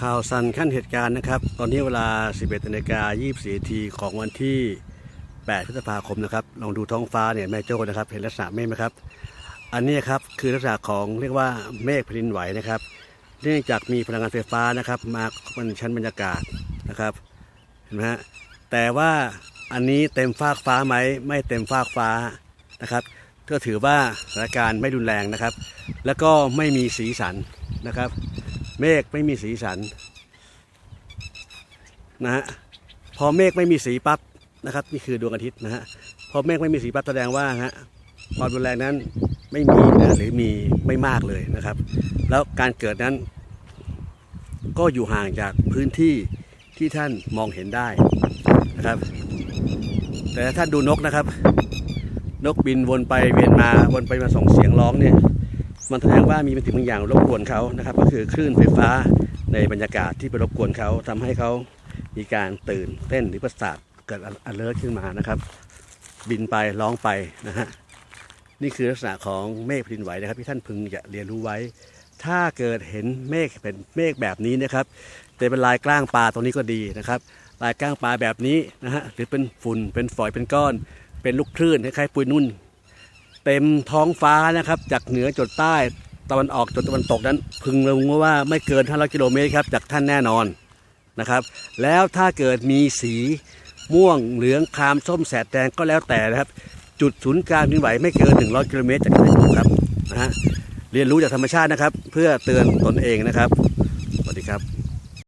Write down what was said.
ข่าวสั้นขั้นเหตุการณ์นะครับ ตอนนี้เวลา 11นาฬิกา24นาทีของวันที่ 8 พฤษภาคมนะครับ ลองดูท้องฟ้าเนี่ยแม่โจ้นะครับ เห็นลักษณะเมฆไหมครับ อันนี้ครับคือลักษณะของเรียกว่าเมฆแผ่นดินไหวนะครับ เนื่องจากมีพลังงานไฟฟ้านะครับ มาบนชั้นบรรยากาศนะครับ เห็นไหมฮะ แต่ว่าอันนี้เต็มฟากฟ้าไหม ไม่เต็มฟากฟ้านะครับ ก็ถือว่าสถานการณ์ไม่รุนแรงนะครับ แล้วก็ไม่มีสีสันนะครับ เมฆไม่มีสีสันนะฮะพอเมฆไม่มีสีปั๊บนะครับนี่คือดวงอาทิตย์นะฮะพอเมฆไม่มีสีปั๊บแสดงว่าฮะความรุนแรงนั้นไม่มีนะหรือมีไม่มากเลยนะครับ แล้วการเกิดนั้น ก็อยู่ห่างจากพื้นที่ที่ท่านมองเห็นได้นะครับ แต่ถ้าท่านดูนกนะครับ นกบินวนไปเวียนมาวนไปมาส่งเสียงร้องเนี่ย มันแสดงว่ามีเป็นสิ่งบางอย่างรบกวนเขานะครับ ก็คือคลื่นไฟฟ้าในบรรยากาศที่ไปรบกวนเขาทำให้เขามีการตื่นเต้นหรือประสาทเกิด alert ขึ้นมานะครับ บินไปร้องไปนะฮะนี่คือลักษณะของเมฆแผ่นดินไหวนะครับ ที่ท่านพึงจะเรียนรู้ไว้ ถ้าเกิดเห็นเมฆเป็นเมฆแบบนี้นะครับแต่เป็นลายกล้างปลาตรงนี้ก็ดีนะครับ ลายกล้างปลาแบบนี้นะฮะหรือเป็นฝุ่นเป็นฝอยเป็นก้อน เป็นลูกคลื่นคล้ายๆปุยนุ่น เต็มท้องฟ้านะครับ จากเหนือจดใต้ตะวันออกจดตะวันตกนั้น พึงรู้ว่าไม่เกิน 500 กิโลเมตรครับจากท่านแน่นอนนะครับ แล้วถ้าเกิดมีสีม่วงเหลืองครามส้มแสดแดงก็แล้วแต่นะครับ จุดศูนย์กลางแผ่นดินไหวไม่เกิน 100 กิโลเมตรจากท่านครับนะฮะเรียนรู้จากธรรมชาตินะครับ เพื่อเตือนตนเองนะครับสวัสดีครับ